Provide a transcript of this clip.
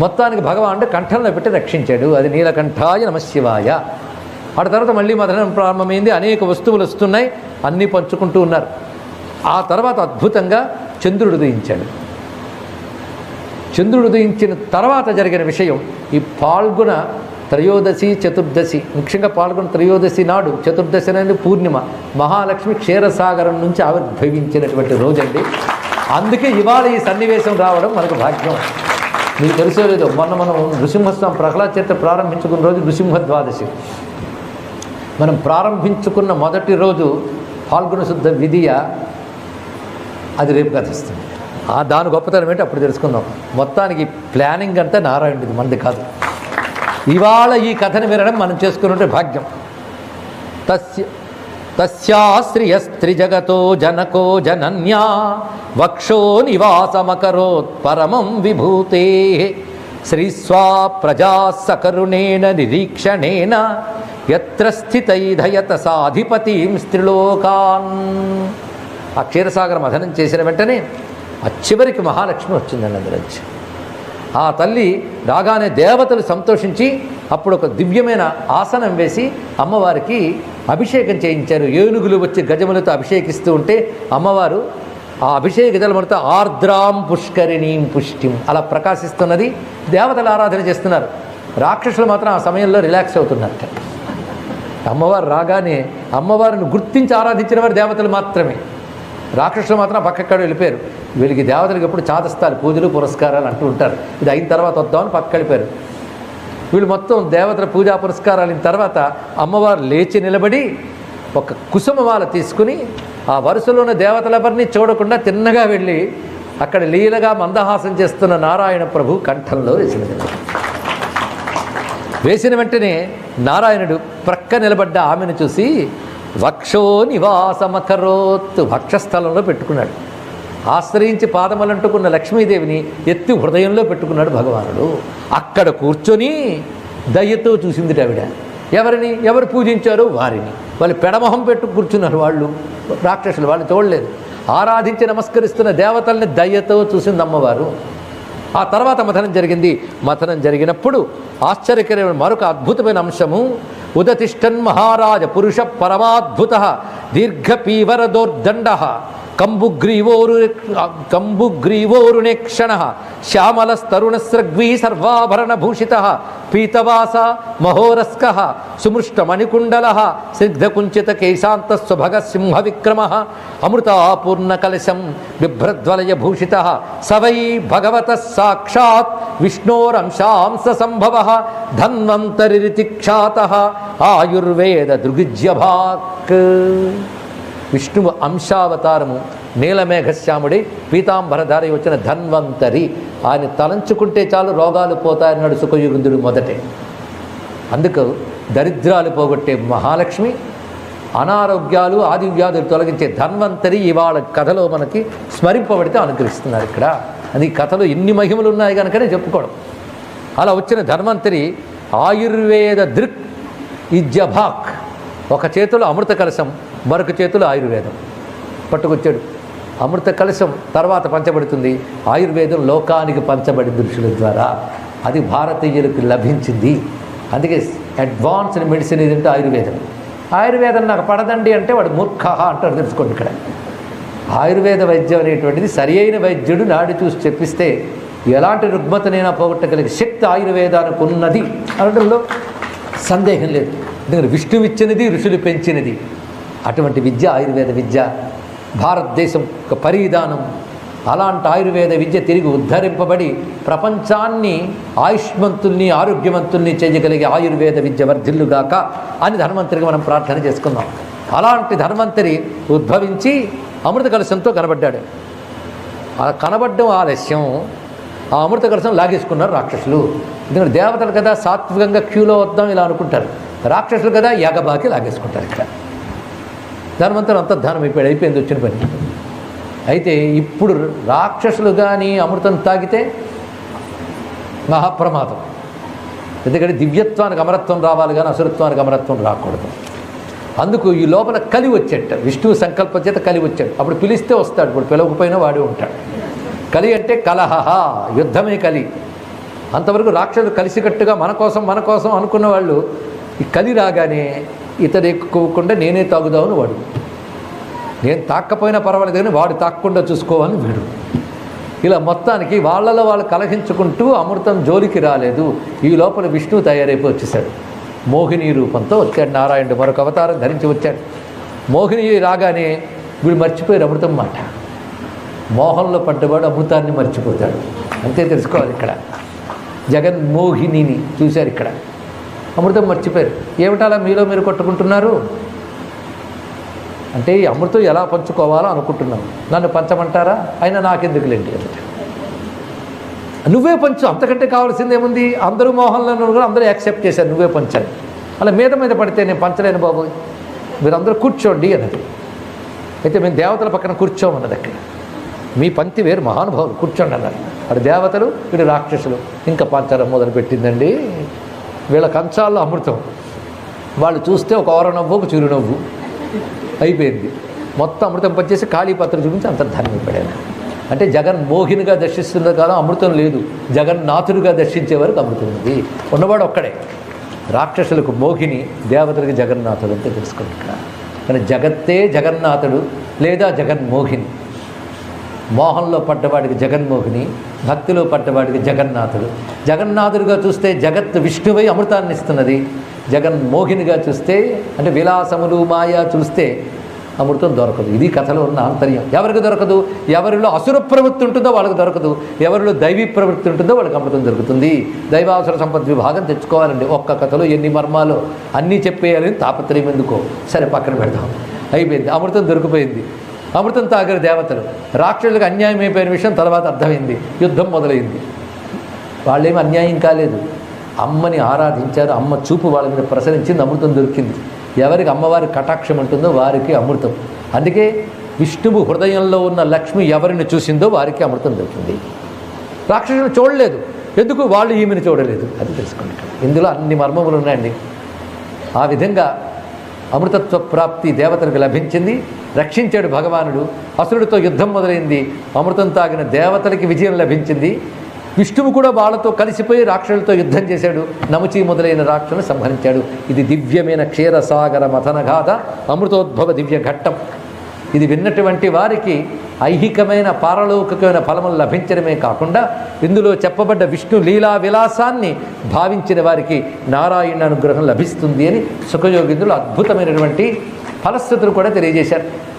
మొత్తానికి భగవానుడు కంఠంలో పెట్టి రక్షించాడు. అది నీలకంఠాయ నమశివాయ ఆ తర్వాత మళ్ళీ మదనం ప్రారంభమైంది. అనేక వస్తువులు వస్తున్నాయి. అన్నీ పంచుకుంటూ ఉన్నారు. ఆ తర్వాత అద్భుతంగా చంద్రుడు ఉదయించాడు. చంద్రుడు ఉదయించిన తర్వాత జరిగిన విషయం ఈ పాల్గొన త్రయోదశి చతుర్దశి ముఖ్యంగా పాల్గొన త్రయోదశి నాడు చతుర్దశి అనేది పూర్ణిమ. మహాలక్ష్మి క్షీరసాగరం నుంచి ఆవిర్భవించినటువంటి రోజండి. అందుకే ఇవాళ ఈ సన్నివేశం రావడం మనకు భాగ్యం. మీకు తెలిసే లేదు మొన్న మనం నృసింహస్వామి ప్రహ్లాద్ చేత ప్రారంభించుకున్న రోజు నృసింహ ద్వాదశి. మనం ప్రారంభించుకున్న మొదటి రోజు పాల్గొన శుద్ధ విధియ అది రేపు కథిస్తుంది. ఆ దాని గొప్పతనం ఏంటి అప్పుడు తెలుసుకుందాం. మొత్తానికి ప్లానింగ్ అంతా నారాయణుడిది మనది కాదు. ఇవాళ ఈ కథను వినడం మనం చేసుకున్నట్టు భాగ్యం. తస్య తస్యాశ్రియస్త్రిజగతో జనకో జనన్యా వక్షో నివాసమకరోత్ పరమం విభూతే. శ్రీస్వా ప్రజా సకరుణేన నిరీక్షణేన ఎత్ర స్థితైధయత సాధిపతిం స్త్రిలోకాన్. ఆ క్షీరసాగర మథనం చేసిన వెంటనే ఆ చివరికి మహాలక్ష్మి వచ్చిందండి అందులోంచి ఆ తల్లి రాగానే దేవతలు సంతోషించి అప్పుడు ఒక దివ్యమైన ఆసనం వేసి అమ్మవారికి అభిషేకం చేయించారు. ఏనుగులు వచ్చి గజములతో అభిషేకిస్తూ ఉంటే అమ్మవారు ఆ అభిషేక జలములతో ఆర్ద్రాం పుష్కరిణీం పుష్టిం అలా ప్రకాశిస్తున్నది. దేవతలు ఆరాధన చేస్తున్నారు. రాక్షసులు మాత్రం ఆ సమయంలో రిలాక్స్ అవుతున్నారు అమ్మవారు రాగానే అమ్మవారిని గుర్తించి ఆరాధించిన వారు దేవతలు మాత్రమే. రాక్షసులు మాత్రం పక్కక్కడ వెళ్ళిపోయారు. వీళ్ళకి దేవతలకు ఎప్పుడు చాదస్తాలు పూజలు పురస్కారాలు అంటూ ఉంటారు. ఇది అయిన తర్వాత వద్దామని పక్క వెళ్ళిపోయారు వీళ్ళు మొత్తం దేవతల పూజా పురస్కారాలైన తర్వాత అమ్మవారు లేచి నిలబడి ఒక కుసుమమాల తీసుకుని ఆ వరుసలో ఉన్న దేవతలెవరిని చూడకుండా తిన్నగా వెళ్ళి అక్కడ లీలగా మందహాసం చేస్తున్న నారాయణ ప్రభు కంఠంలో వేసినది వేసిన వెంటనే నారాయణుడు ప్రక్క నిలబడ్డ ఆమెను చూసి వక్షో నివాసమకరోత్ వక్షస్థలంలో పెట్టుకున్నాడు. ఆశ్రయించి పాదములంటుకున్న లక్ష్మీదేవిని ఎత్తి హృదయంలో పెట్టుకున్నాడు భగవానుడు. అక్కడ కూర్చొని దయ్యతో చూసింది ఆవిడ. ఎవరిని? ఎవరు పూజించారో? వారిని. వాళ్ళు పెడమొహం పెట్టు కూర్చున్నారు వాళ్ళు. రాక్షసులు వాళ్ళు చూడలేదు. ఆరాధించి నమస్కరిస్తున్న దేవతల్ని దయ్యతో చూసింది అమ్మవారు ఆ తర్వాత మథనం జరిగింది. మథనం జరిగినప్పుడు ఆశ్చర్యకరమైన మరొక అద్భుతమైన అంశము. ఉదతిష్టన్ మహారాజ పురుష పరమాద్భుత దీర్ఘపీవరదోర్దండ కంబుగ్రీవోరు కంబుగ్రీవోరునేక్షణ శ్యామలస్తరుణస్రగ్వీ సర్వాభరణభూషిత పీతవాస మహోరస్క సుమృష్టమణికుండల స్నిగ్ధకుంచిత కేశాంతస్వభగ సింహ విక్రమ అమృతాపూర్ణకలశం బిభ్రద్వలయ భూషిత స వై భగవత సాక్షాత్ విష్ణోరంశాంస సంభవ ధన్వంతరితి ఖ్యాత ఆయుర్వేద దృగిజ్యభాక్ విష్ణువు అంశావతారము నీలమేఘశ్యాముడి పీతాంబరధారి వచ్చిన ధన్వంతరి. ఆయన తలంచుకుంటే చాలు రోగాలు పోతాయన్నాడు సుఖయుగుందుడు మొదటే. అందుకు దరిద్రాలు పోగొట్టే మహాలక్ష్మి అనారోగ్యాలు ఆది వ్యాధులు తొలగించే ధన్వంతరి ఇవాళ కథలో మనకి స్మరింపబడితే అనుగ్రహిస్తున్నారు ఇక్కడ. అది కథలో ఎన్ని మహిమలు ఉన్నాయి కనుకనే చెప్పుకోవడం. అలా వచ్చిన ధన్వంతరి ఆయుర్వేద దృక్ ఇజ్జభాక్ ఒక చేతిలో అమృత కలశం మరొక చేతిలో ఆయుర్వేదం. పట్టుకొచ్చాడు. అమృత కలశం తర్వాత పంచబడుతుంది. ఆయుర్వేదం లోకానికి పంచబడి ఋషుల ద్వారా. అది భారతీయులకు లభించింది. అందుకే అడ్వాన్స్డ్ మెడిసిన్ ఏదంటే ఆయుర్వేదం. ఆయుర్వేదం నాకు పడదండి అంటే వాడు మూర్ఖ అంటారు తెలుసుకోండి ఇక్కడ. ఆయుర్వేద వైద్యం అనేటువంటిది సరి అయిన వైద్యుడు నాడి చూసి చెప్పిస్తే ఎలాంటి రుగ్మతనైనా పోగొట్టగలిగే శక్తి ఆయుర్వేదానికి ఉన్నది. అనడంలో సందేహం లేదు. ఎందుకంటే విష్ణువిచ్చినది ఋషులు పెంచినది. అటువంటి విద్య ఆయుర్వేద విద్య భారతదేశం ఒక పరిధానం. అలాంటి ఆయుర్వేద విద్య తిరిగి ఉద్ధరింపబడి ప్రపంచాన్ని ఆయుష్మంతుల్ని ఆరోగ్యవంతుల్ని చేయగలిగే ఆయుర్వేద విద్య వర్ధిల్లుగాక అని ధన్వంతరికి మనం ప్రార్థన చేసుకుందాం. అలాంటి ధన్వంతరి ఉద్భవించి అమృత కలశంతో కనబడ్డాడు. ఆ కనబడ్డం ఆలస్యం. ఆ అమృత కలశం లాగేసుకున్నారు రాక్షసులు. ఎందుకంటే దేవతలు కదా సాత్వికంగా క్యూలో వద్దాం ఇలా అనుకుంటారు. రాక్షసులు కదా యాగబాకి లాగేసుకుంటారు ఇక్కడ. ధనవంతుడు అంతర్ధానం అయిపోయాడు అయిపోయింది వచ్చిన పని. అయితే ఇప్పుడు రాక్షసులు కానీ అమృతం తాగితే మహాప్రమాదం. ఎందుకంటే దివ్యత్వానికి అమరత్వం రావాలి కానీ అసురత్వానికి అమరత్వం రాకూడదు. అందుకు ఈ లోపల కలి వచ్చేట విష్ణువు సంకల్పం చేత కలి వచ్చాడు అప్పుడు పిలిస్తే వస్తాడు ఇప్పుడు పిలవకపోయినా వాడే ఉంటాడు. కలి అంటే కలహ యుద్ధమే కలి. అంతవరకు రాక్షసులు కలిసికట్టుగా మన కోసం మన కోసం అనుకున్న వాళ్ళు ఈ కలి రాగానే ఇతడు ఎక్కువకుండా నేనే తాగుదామని వాడు. నేను తాక్కపోయినా పర్వాలేదు కానీ వాడు తాక్కుండా చూసుకోవాలని వీడు. ఇలా మొత్తానికి వాళ్ళలో వాళ్ళు కలహించుకుంటూ అమృతం జోలికి రాలేదు. ఈ లోపల విష్ణువు తయారైపోయి వచ్చేసాడు మోహిని రూపంతో వచ్చాడు. నారాయణుడు మరొక అవతారం ధరించి వచ్చాడు. మోహిని రాగానే వీడు మర్చిపోయారు అమృతం మాట. మోహంలో పడ్డవాడు అమృతాన్ని మర్చిపోతాడు. అంతే తెలుసుకోవాలి ఇక్కడ. జగన్మోహినిని చూశారు ఇక్కడ. అమృతం మర్చిపోయారు. ఏమిటలా మీలో మీరు కొట్టుకుంటున్నారు? అంటే ఈ అమృతం ఎలా పంచుకోవాలో అనుకుంటున్నాం నన్ను పంచమంటారా? అయినా నాకెందుకులేండి అంటే నువ్వే పంచు అంతకంటే కావాల్సింది ఏముంది? అందరూ మోహన్లో కూడా అందరూ యాక్సెప్ట్ చేశారు నువ్వే పంచాలి. అలా మీద మీద పడితే నేను పంచలేను బాబు మీరందరూ కూర్చోండి అన్నది. అయితే మేము దేవతల పక్కన కూర్చోమన్నది అక్కడ. మీ పంక్తి వేరు మహానుభావులు కూర్చోండి అన్నారు. అటు దేవతలు ఇటు రాక్షసులు ఇంకా పంచడం మొదలు పెట్టిందండి వీళ్ళ కంచాల్లో అమృతం. వాళ్ళు చూస్తే ఒక ఓరనవ్వు ఒక చిరునవ్వు అయిపోయింది. మొత్తం అమృతం పచ్చేసి కాళీపత్రం చూపించి అంతర్ధానం అయిపోయాడు అంటే జగన్ మోహినిగా దర్శిస్తున్న కాలం అమృతం లేదు. జగన్నాథుడిగా దర్శించే వరకు అమృతం ఉంది. ఉన్నవాడు ఒక్కడే. రాక్షసులకు మోహిని దేవతలకు జగన్నాథుడు అంతే తెలుసుకోండి కానీ జగత్తే జగన్నాథుడు లేదా జగన్మోహిని మోహంలో పడ్డవాడికి జగన్మోహిని భక్తిలో పడ్డవాడికి జగన్నాథుడు. జగన్నాథుడిగా చూస్తే జగత్ విష్ణువై అమృతాన్ని ఇస్తున్నది జగన్మోహినిగా చూస్తే అంటే విలాసములు మాయా చూస్తే అమృతం దొరకదు. ఇది కథలో ఉన్న ఆంతర్యం. ఎవరికి దొరకదు? ఎవరిలో అసుర ప్రవృత్తి ఉంటుందో వాళ్ళకి దొరకదు. ఎవరిలో దైవీ ప్రవృత్తి ఉంటుందో వాళ్ళకి అమృతం దొరుకుతుంది. దైవాసుర సంపద విభాగం తెచ్చుకోవాలండి. ఒక్క కథలో ఎన్ని మర్మాలు అన్నీ చెప్పేయాలని తాపత్రయం ఎందుకో? సరే పక్కన పెడదాం. అయిపోయింది. అమృతం దొరికిపోయింది. అమృతం తాగరు దేవతలు. రాక్షసులకు అన్యాయం అయిపోయిన విషయం తర్వాత అర్థమైంది. యుద్ధం మొదలైంది. వాళ్ళేమి అన్యాయం కాలేదు. అమ్మని ఆరాధించారు. అమ్మ చూపు వాళ్ళ మీద ప్రసరించింది. అమృతం దొరికింది. ఎవరికి అమ్మవారి కటాక్షం ఉంటుందో వారికి అమృతం. అందుకే విష్ణువు హృదయంలో ఉన్న లక్ష్మి ఎవరిని చూసిందో వారికి అమృతం దొరికింది. రాక్షసుని చూడలేదు. ఎందుకు? వాళ్ళు ఈమెను చూడలేదు. అది తెలుసుకోండి. ఇందులో అన్ని మర్మములు ఉన్నాయండి. ఆ విధంగా అమృతత్వ ప్రాప్తి దేవతలకు లభించింది. రక్షించాడు భగవానుడు. అసురుడితో యుద్ధం మొదలైంది. అమృతం తాగిన దేవతలకి విజయం లభించింది. విష్ణువు కూడా వాళ్ళతో కలిసిపోయి రాక్షసులతో యుద్ధం చేశాడు. నముచి మొదలైన రాక్షసులను సంహరించాడు. ఇది దివ్యమైన క్షీరసాగర మథనగాథ అమృతోద్భవ దివ్య ఘట్టం. ఇది విన్నటువంటి వారికి ఐహికమైన పారలౌకికమైన ఫలములు లభించడమే కాకుండా ఇందులో చెప్పబడ్డ విష్ణు లీలా విలాసాన్ని భావించిన వారికి నారాయణ అనుగ్రహం లభిస్తుంది అని సుఖయోగిందులు అద్భుతమైనటువంటి ఫలశ్రుతులు కూడా తెలియజేశారు.